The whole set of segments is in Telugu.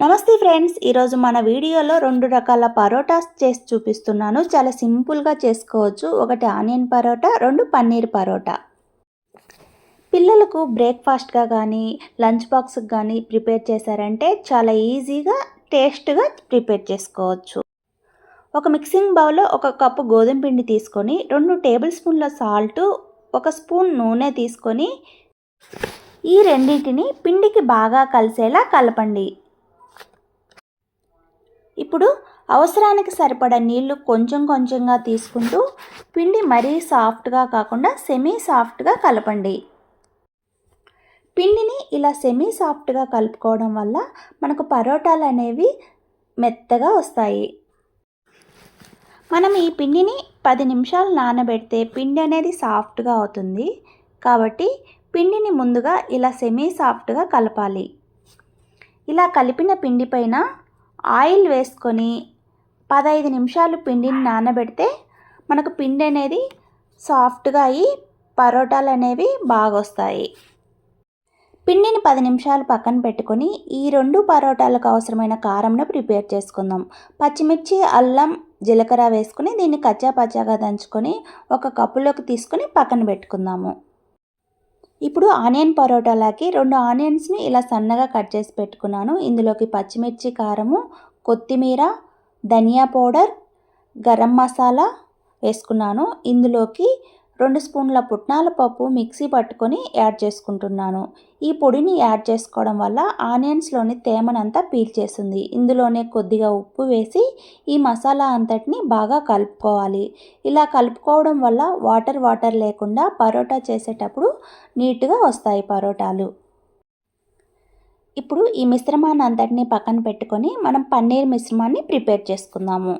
నమస్తే ఫ్రెండ్స్ ఈరోజు మన వీడియోలో రెండు రకాల పరోటాస్ చేసి చూపిస్తున్నాను. చాలా సింపుల్గా చేసుకోవచ్చు. ఒకటి ఆనియన్ పరోటా రెండు పన్నీర్ పరోటా. పిల్లలకు బ్రేక్ఫాస్ట్గా కానీ లంచ్ బాక్స్కి కానీ ప్రిపేర్ చేశారంటే చాలా ఈజీగా టేస్ట్గా ప్రిపేర్ చేసుకోవచ్చు. ఒక మిక్సింగ్ బౌల్లో ఒక కప్పు గోధుమ పిండి తీసుకొని రెండు టేబుల్ స్పూన్ల సాల్ట్ ఒక స్పూన్ నూనె తీసుకొని ఈ రెండింటిని పిండికి బాగా కలిసేలా కలపండి. ఇప్పుడు అవసరానికి సరిపడా నీళ్ళు కొంచెం కొంచెంగా తీసుకుంటూ పిండి మరీ సాఫ్ట్గా కాకుండా సెమీ సాఫ్ట్గా కలపండి. పిండిని ఇలా సెమీ సాఫ్ట్గా కలుపుకోవడం వల్ల మనకు పరోటాలు అనేవి మెత్తగా వస్తాయి. మనం ఈ పిండిని పది నిమిషాలు నానబెడితే పిండి అనేది సాఫ్ట్గా అవుతుంది. కాబట్టి పిండిని ముందుగా ఇలా సెమీ సాఫ్ట్గా కలపాలి. ఇలా కలిపిన పిండి పైన ఆయిల్ వేసుకొని పదహైదు నిమిషాలు పిండిని నానబెడితే మనకు పిండి అనేది సాఫ్ట్గా అయ్యి పరోటాలు అనేవి బాగా వస్తాయి పిండిని పది నిమిషాలు పక్కన పెట్టుకొని ఈ రెండు పరోటాలకు అవసరమైన కారంను ప్రిపేర్ చేసుకుందాం. పచ్చిమిర్చి అల్లం జీలకర్ర వేసుకుని దీన్ని కచ్చా పచ్చాగా దంచుకొని ఒక కప్పులోకి తీసుకొని పక్కన పెట్టుకుందాము. ఇప్పుడు ఆనియన్ పరోటాలకి రెండు ఆనియన్స్ని ఇలా సన్నగా కట్ చేసి పెట్టుకున్నాను. ఇందులోకి పచ్చిమిర్చి కారము కొత్తిమీర ధనియా పౌడర్ గరం మసాలా వేసుకున్నాను. ఇందులోకి రెండు స్పూన్ల పుట్నాల పప్పు మిక్సీ పట్టుకొని యాడ్ చేసుకుంటున్నాను. ఈ పొడిని యాడ్ చేసుకోవడం వల్ల ఆనియన్స్లోని తేమనంతా పీల్చేస్తుంది ఇందులోనే కొద్దిగా ఉప్పు వేసి ఈ మసాలా అంతటిని బాగా కలుపుకోవాలి. ఇలా కలుపుకోవడం వల్ల వాటర్ వాటర్ లేకుండా పరోటా చేసేటప్పుడు నీట్గా వస్తాయి పరోటాలు. ఇప్పుడు ఈ మిశ్రమాన్ని అంతటిని పక్కన పెట్టుకొని మనం పన్నీర్ మిశ్రమాన్ని ప్రిపేర్ చేసుకుందాము.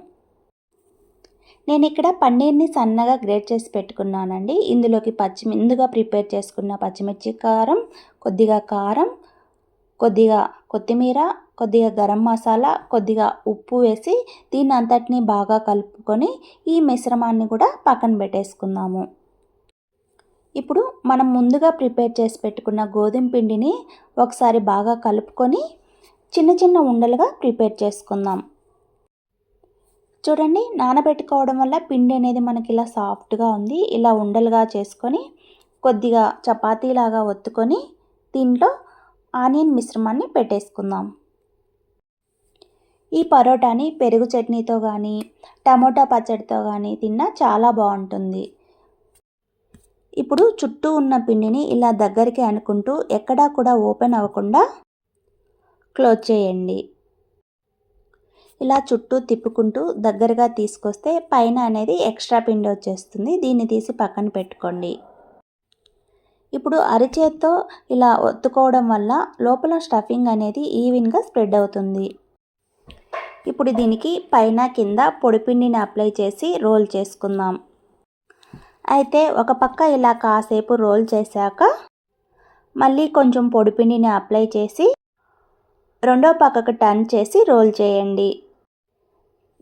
నేను ఇక్కడ పన్నీర్ని సన్నగా గ్రేట్ చేసి పెట్టుకున్నానండి. ఇందులోకి పచ్చి ముందుగా ప్రిపేర్ చేసుకున్న పచ్చిమిర్చి కారం కొద్దిగా కారం కొద్దిగా కొత్తిమీర కొద్దిగా గరం మసాలా కొద్దిగా ఉప్పు వేసి దీని అంతటిని బాగా కలుపుకొని ఈ మిశ్రమాన్ని కూడా పక్కన పెట్టేసుకుందాము. ఇప్పుడు మనం ముందుగా ప్రిపేర్ చేసి పెట్టుకున్న గోధుమ పిండిని ఒకసారి బాగా కలుపుకొని చిన్న చిన్న ఉండలుగా ప్రిపేర్ చేసుకుందాం. చూడండి నానబెట్టుకోవడం వల్ల పిండి అనేది మనకి ఇలా సాఫ్ట్గా ఉంది. ఇలా ఉండలుగా చేసుకొని కొద్దిగా చపాతీలాగా ఒత్తుకొని దీంట్లో ఆనియన్ మిశ్రమాన్ని పెట్టేసుకుందాం. ఈ పరోటాని పెరుగు చట్నీతో కానీ టమోటా పచ్చడితో కానీ తిన్నా చాలా బాగుంటుంది. ఇప్పుడు చుట్టూ ఉన్న పిండిని ఇలా దగ్గరికి అనుకుంటూ ఎక్కడా కూడా ఓపెన్ అవ్వకుండా క్లోజ్ చేయండి. ఇలా చుట్టూ తిప్పుకుంటూ దగ్గరగా తీసుకొస్తే పైన అనేది ఎక్స్ట్రా పిండి వచ్చేస్తుంది. దీన్ని తీసి పక్కన పెట్టుకోండి. ఇప్పుడు అరిచేత్తో ఇలా ఒత్తుకోవడం వల్ల లోపల స్టఫింగ్ అనేది ఈవెన్గా స్ప్రెడ్ అవుతుంది. ఇప్పుడు దీనికి పైన కింద పొడిపిండిని అప్లై చేసి రోల్ చేసుకుందాం. అయితే ఒక పక్క ఇలా కాసేపు రోల్ చేశాక మళ్ళీ కొంచెం పొడిపిండిని అప్లై చేసి రెండో పక్కకు టర్న్ చేసి రోల్ చేయండి.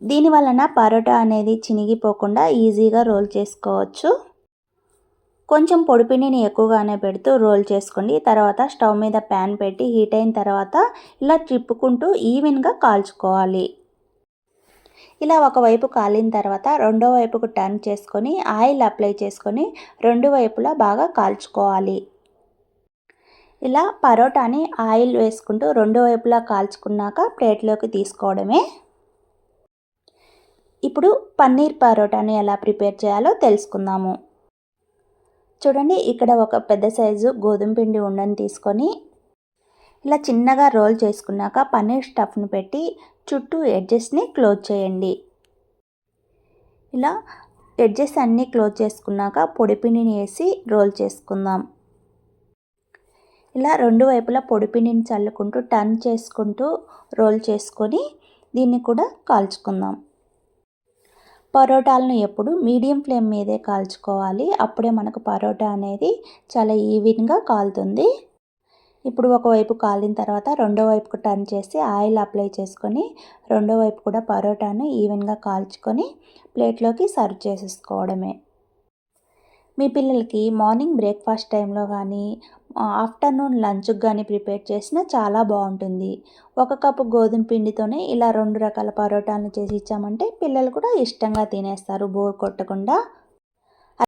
దీని వలన పరోటా అనేది చినిగిపోకుండా ఈజీగా రోల్ చేసుకోవచ్చు. కొంచెం పొడిపిండిని ఎక్కువగానే పెడుతూ రోల్ చేసుకోండి. తర్వాత స్టవ్ మీద ప్యాన్ పెట్టి హీట్ అయిన తర్వాత ఇలా తిప్పుకుంటూ ఈవెన్గా కాల్చుకోవాలి. ఇలా ఒకవైపు కాలిన తర్వాత రెండో వైపుకు టర్న్ చేసుకొని ఆయిల్ అప్లై చేసుకొని రెండు వైపులా బాగా కాల్చుకోవాలి. ఇలా పరోటాని ఆయిల్ వేసుకుంటూ రెండు వైపులా కాల్చుకున్నాక ప్లేట్లోకి తీసుకోవడమే. ఇప్పుడు పన్నీర్ పరోటాని ఎలా ప్రిపేర్ చేయాలో తెలుసుకుందాము. చూడండి ఇక్కడ ఒక పెద్ద సైజు గోధుమ పిండి ఉండని తీసుకొని ఇలా చిన్నగా రోల్ చేసుకున్నాక పన్నీర్ స్టఫ్ను పెట్టి చుట్టూ ఎడ్జెస్ని క్లోజ్ చేయండి. ఇలా ఎడ్జెస్ అన్నీ క్లోజ్ చేసుకున్నాక పొడిపిండిని వేసి రోల్ చేసుకుందాం. ఇలా రెండు వైపులా పొడిపిండిని చల్లుకుంటూ టర్న్ చేసుకుంటూ రోల్ చేసుకొని దీన్ని కూడా కాల్చుకుందాం. పరోటాలను ఎప్పుడు మీడియం ఫ్లేమ్ మీదే కాల్చుకోవాలి. అప్పుడే మనకు పరోటా అనేది చాలా ఈవెన్గా కాలుతుంది. ఇప్పుడు ఒకవైపు కాలిన తర్వాత రెండో వైపుకు టర్న్ చేసి ఆయిల్ అప్లై చేసుకొని రెండో వైపు కూడా పరోటాను ఈవెన్గా కాల్చుకొని ప్లేట్లోకి సర్వ్ చేసేసుకోవడమే. మీ పిల్లలకి మార్నింగ్ బ్రేక్ఫాస్ట్ టైంలో కానీ ఆఫ్టర్నూన్ లంచ్కి కానీ ప్రిపేర్ చేసినా చాలా బాగుంటుంది. ఒక కప్పు గోధుమ పిండితోనే ఇలా రెండు రకాల పరోటాలను చేసి ఇచ్చామంటే పిల్లలు కూడా ఇష్టంగా తినేస్తారు. బోర్ కొట్టకుండా